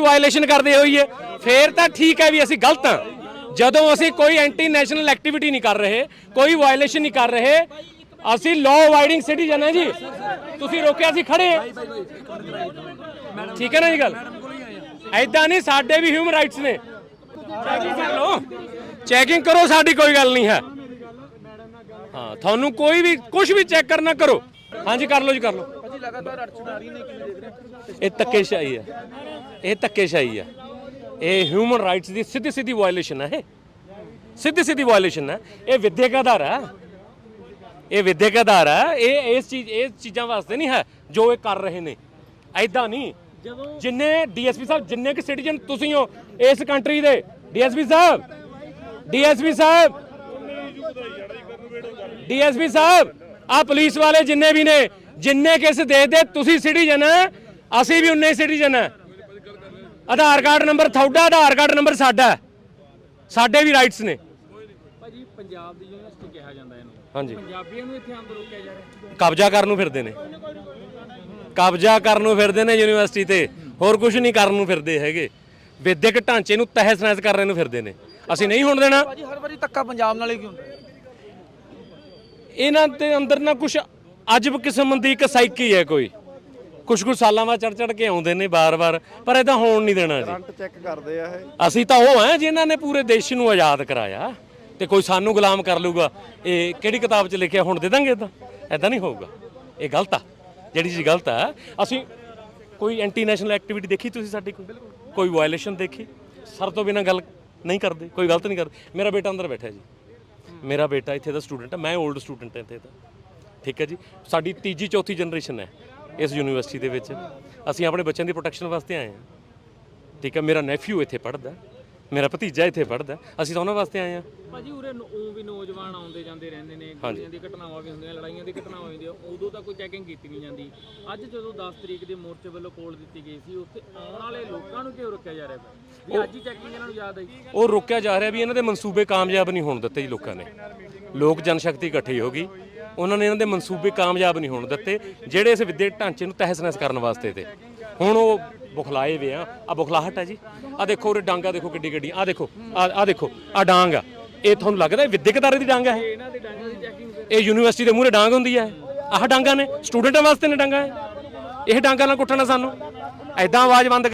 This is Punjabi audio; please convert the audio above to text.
ਕੋਈ ਵਾਇਲੇਸ਼ਨ ਕਰਦੇ ਹੋਈਏ ਫੇਰ ਤਾਂ ਠੀਕ ਹੈ ਵੀ ਅਸੀਂ ਗਲਤ ਹਾਂ। ਜਦੋਂ ਅਸੀਂ ਕੋਈ ਐਂਟੀ ਨੈਸ਼ਨਲ ਐਕਟੀਵਿਟੀ ਨਹੀਂ ਕਰ ਰਹੇ, ਕੋਈ ਵਾਇਲੇਸ਼ਨ ਨਹੀਂ ਕਰ ਰਹੇ, ਅਸੀਂ ਲਾਅ ਅਵਾਈਡਿੰਗ ਸਿਟੀਜ਼ਨ ਹੈ ਜੀ। ਤੁਸੀਂ ਰੋਕਿਆ ਅਸੀਂ ਖੜੇ ਠੀਕ ਹੈ ਨਾ ਜੀ ਗੱਲ? ਐਦਾਂ ਨਹੀਂ, ਸਾਡੇ ਵੀ ਹਿਊਮਨ ਰਾਈਟਸ ਨੇ। ਚੈਕਿੰਗ ਕਰ ਲਓ ਚੈਕਿੰਗ ਕਰੋ ਸਾਡੀ ਕੋਈ ਗੱਲ ਨਹੀਂ ਹੈ। ਹਾਂ, ਤੁਹਾਨੂੰ ਕੋਈ ਵੀ ਕੁਝ ਵੀ ਚੈੱਕ ਕਰਨਾ ਕਰੋ। ਹਾਂਜੀ, ਕਰ ਲਓ ਜੀ, ਕਰ ਲਓ। ਲਗਾਤਾਰ ਅੜਚਣ ਆ ਰਹੀ ਨੇ ਕਿਵੇਂ ਦੇਖ ਰਹੇ? ਹੋ ਇਹ ਧੱਕੇਸ਼ਾਹੀ ਹੈ। ਇਹ ਧੱਕੇਸ਼ਾਹੀ ਹੈ। ਇਹ ਹਿਊਮਨ ਰਾਈਟਸ ਦੀ ਸਿੱਧੀ ਸਿੱਧੀ ਵਾਇਲੇਸ਼ਨ ਹੈ ਇਹ। ਸਿੱਧੀ ਸਿੱਧੀ ਵਾਇਲੇਸ਼ਨ ਹੈ। ਇਹ ਵਿਦਿਅਕ ਆਧਾਰ ਹੈ। ਇਹ ਵਿਦਿਅਕ ਆਧਾਰ ਹੈ। ਇਹ ਇਸ ਚੀਜ਼ ਇਹ ਚੀਜ਼ਾਂ ਵਾਸਤੇ ਨਹੀਂ ਹੈ ਜੋ ਇਹ ਕਰ ਰਹੇ ਨੇ। ਐਦਾਂ ਨਹੀਂ। ਜਿੰਨੇ ਡੀਐਸਪੀ ਸਾਹਿਬ ਜਿੰਨੇ ਕਿ ਸਿਟੀਜ਼ਨ ਤੁਸੀਂ ਹੋ ਇਸ ਕੰਟਰੀ ਦੇ ਡੀਐਸਪੀ ਸਾਹਿਬ ਡੀਐਸਪੀ ਸਾਹਿਬ ਡੀਐਸਪੀ ਸਾਹਿਬ ਆ ਪੁਲਿਸ ਵਾਲੇ ਜਿੰਨੇ ਵੀ ਨੇ ਜਿੰਨੇ ਕਿਸ ਦੇਸ਼ ਦੇ ਤੁਸੀਂ ਸਿਟੀਜ਼ਨ ਅਸੀਂ ਵੀ ਉਨੇ ਸਿਟੀਜ਼ਨ ਹੈ ਆਧਾਰ ਕਾਰਡ ਨੰਬਰ ਤੁਹਾਡਾ ਆਧਾਰ ਕਾਰਡ ਨੰਬਰ ਸਾਡਾ। ਸਾਡੇ ਵੀ ਰਾਈਟਸ ਨੇ। ਭਾਜੀ ਪੰਜਾਬ ਦੀ ਯੂਨੀਵਰਸਿਟੀ ਕਿਹਾ ਜਾਂਦਾ ਇਹਨੂੰ। ਹਾਂਜੀ। ਪੰਜਾਬੀਆਂ ਨੂੰ ਇੱਥੇ ਆਉਣ ਤੋਂ ਰੋਕਿਆ ਜਾ ਰਿਹਾ। ਕਬਜ਼ਾ ਕਰਨ ਨੂੰ ਫਿਰਦੇ ਨੇ। ਕਬਜ਼ਾ ਕਰਨ ਨੂੰ ਫਿਰਦੇ ਨੇ ਯੂਨੀਵਰਸਿਟੀ ਤੇ। ਹੋਰ ਕੁਝ ਨਹੀਂ ਕਰਨ ਨੂੰ ਫਿਰਦੇ ਹੈਗੇ। ਵਿਦਿਅਕ ਢਾਂਚੇ ਨੂੰ ਤਹਿਸ ਨਹਿਸ ਕਰਨ ਨੂੰ ਫਿਰਦੇ ਨੇ। ਅਸੀਂ ਨਹੀਂ ਹੋਣ ਦੇਣਾ। ਭਾਜੀ ਹਰ ਵਾਰੀ ਧੱਕਾ ਪੰਜਾਬ ਨਾਲ ਹੀ ਕਿਉਂ ਹੁੰਦਾ। ਹੈ? ਇਹਨਾਂ ਦੇ ਅੰਦਰ ਨਾ ਕੁਝ ਅਜਬ ਕਿਸਮ ਦੀ ਇੱਕ ਸਾਈਕੀ ਹੈ ਕੋਈ। ਕੁਝ ਕੁ ਸਾਲਾਂ ਬਾਅਦ ਚੜ ਚੜ ਕੇ ਆਉਂਦੇ ਨੇ ਬਾਰ-ਬਾਰ ਪਰ ਤਾਂ ਹੋਣ ਨਹੀਂ ਦੇਣਾ ਜੀ। ਕਰੰਟ ਚੈੱਕ ਕਰਦੇ ਆ ਇਹ। ਅਸੀਂ ਤਾਂ ਉਹ ਆ ਜਿਨ੍ਹਾਂ ਨੇ ਪੂਰੇ ਦੇਸ਼ ਨੂੰ ਆਜ਼ਾਦ ਕਰਾਇਆ ਤੇ ਕੋਈ ਸਾਨੂੰ ਗੁਲਾਮ ਕਰ ਲੂਗਾ ਇਹ ਕਿਹੜੀ ਕਿਤਾਬ 'ਚ ਲਿਖਿਆ ਹੁਣ ਦੇ ਦਾਂਗੇ ਤਾਂ। ਐਦਾਂ ਨਹੀਂ ਹੋਊਗਾ। ਇਹ ਗਲਤ ਆ। ਜਿਹੜੀ ਚੀਜ਼ ਗਲਤ ਆ ਅਸੀਂ ਕੋਈ ਐਂਟੀ ਨੈਸ਼ਨਲ ਐਕਟੀਵਿਟੀ ਦੇਖੀ ਤੁਸੀਂ ਸਾਡੀ ਕੋਈ? ਕੋਈ ਵਾਇਲੇਸ਼ਨ ਦੇਖੀ? ਸਰ ਤੋਂ ਬਿਨਾ ਗੱਲ ਨਹੀਂ ਕਰਦੇ ਕੋਈ ਗਲਤ ਨਹੀਂ ਕਰਦੇ। ਮੇਰਾ ਬੇਟਾ ਅੰਦਰ ਬੈਠਾ ਜੀ। ਮੇਰਾ ਬੇਟਾ ਇੱਥੇ ਦਾ ਸਟੂਡੈਂਟ ਹੈ ਮੈਂ 올ਡ ਸਟੂਡੈਂਟ ਹਾਂ ਇੱਥੇ ਦਾ ਠੀਕ ਹੈ ਜੀ? ਸਾਡੀ ਤੀਜੀ ਚੌਥੀ ਜਨਰੇਸ਼ਨ ਹੈ ਇਸ ਯੂਨੀਵਰਸਿਟੀ ਦੇ ਵਿੱਚ। ਅਸੀਂ ਆਪਣੇ ਬੱਚਿਆਂ ਦੀ ਪ੍ਰੋਟੈਕਸ਼ਨ ਵਾਸਤੇ ਆਏ ਹਾਂ। ਠੀਕ ਹੈ? ਮੇਰਾ ਨੈਫਿਊ ਇੱਥੇ ਪੜ੍ਹਦਾ ਮੇਰਾ ਭਤੀਜਾ ਇੱਥੇ ਪੜ੍ਹਦਾ ਅਸੀਂ ਤਾਂ ਉਹਨਾਂ ਵਾਸਤੇ ਆਏ ਹਾਂ। ਭਾਜੀ ਉਰੇ ਉਹ ਵੀ ਨੌਜਵਾਨ ਆਉਂਦੇ ਜਾਂਦੇ ਰਹਿੰਦੇ ਨੇ। ਗੋਲੀਆਂ ਦੀ ਘਟਨਾਵਾਂ ਵੀ ਹੁੰਦੀਆਂ ਲੜਾਈਆਂ ਦੀ ਘਟਨਾਵਾਂ ਹੁੰਦੀਆਂ। ਉਦੋਂ ਤਾਂ ਕੋਈ ਚੈਕਿੰਗ ਕੀਤੀ ਨਹੀਂ ਜਾਂਦੀ। ਅੱਜ ਜਦੋਂ 10 ਤਰੀਕ ਦੇ ਮੋਰਚੇ ਵੱਲੋਂ ਕੋਲ ਦਿੱਤੀ ਗਈ ਸੀ ਉੱਥੇ ਆਉਣ ਵਾਲੇ ਲੋਕਾਂ ਨੂੰ ਕਿਉਂ ਰੋਕਿਆ ਜਾ ਰਿਹਾ ਹੈ? ਵੀ ਅੱਜ ਹੀ ਚੈਕਿੰਗ ਇਹਨਾਂ ਨੂੰ ਯਾਦ ਆਈ। ਉਹ ਰੋਕਿਆ ਜਾ ਰਿਹਾ ਵੀ ਇਹਨਾਂ ਦੇ ਮਨਸੂਬੇ ਕਾਮਯਾਬ ਨਹੀਂ ਹੋਣ ਦਿੱਤੇ ਜੀ ਲੋਕਾਂ ਨੇ। ਲੋਕ ਜਨਸ਼ਕਤੀ ਇਕੱਠੀ ਹੋ ਗਈ। ਉਹਨਾਂ ਨੇ ਇਹਨਾਂ ਦੇ ਮਨਸੂਬੇ ਕਾਮਯਾਬ ਨਹੀਂ ਹੋਣ ਦਿੱਤੇ, ਜਿਹੜੇ ਇਸ ਵਿੱਦਿਅਕ ਢਾਂਚੇ ਨੂੰ ਤਹਿਸ-ਨਹਿਸ ਕਰਨ ਵਾਸਤੇ ਤੇ। ਹੁਣ ਉਹ ਬੁਖਲਾਏ ਵੇ ਆ। ਆ ਬੁਖਲਾਹਟ ਆ ਜੀ। ਆ ਦੇਖੋ ਉਰੇ ਡਾਂਗਾ ਦੇਖੋ ਕਿੱਡੀ ਗੱਡੀ ਆ ਦੇਖੋ ਆ ਆ ਦੇਖੋ ਆ ਡਾਂਗ ਆ। ਇਹ ਤੁਹਾਨੂੰ ਲੱਗਦਾ ਇਹ ਵਿਦਿਅਕ ਦੀ ਡਾਂਗ ਆ ਇਹ? ਇਹ ਯੂਨੀਵਰਸਿਟੀ ਦੇ ਮੂਹਰੇ ਡਾਂਗ ਹੁੰਦੀ ਹੈ ਆਹ ਡਾਂਗਾ ਨੇ, ਸਟੂਡੈਂਟਾਂ ਵਾਸਤੇ ਨੇ ਡਾਂਗਾ ਇਹ? ਇਹ ਡਾਂਗਾ ਨਾਲ ਕੁੱਟਣਾ ਸਾਨੂੰ? ਐਦਾਂ ਆਵਾਜ਼ ਬੰਦ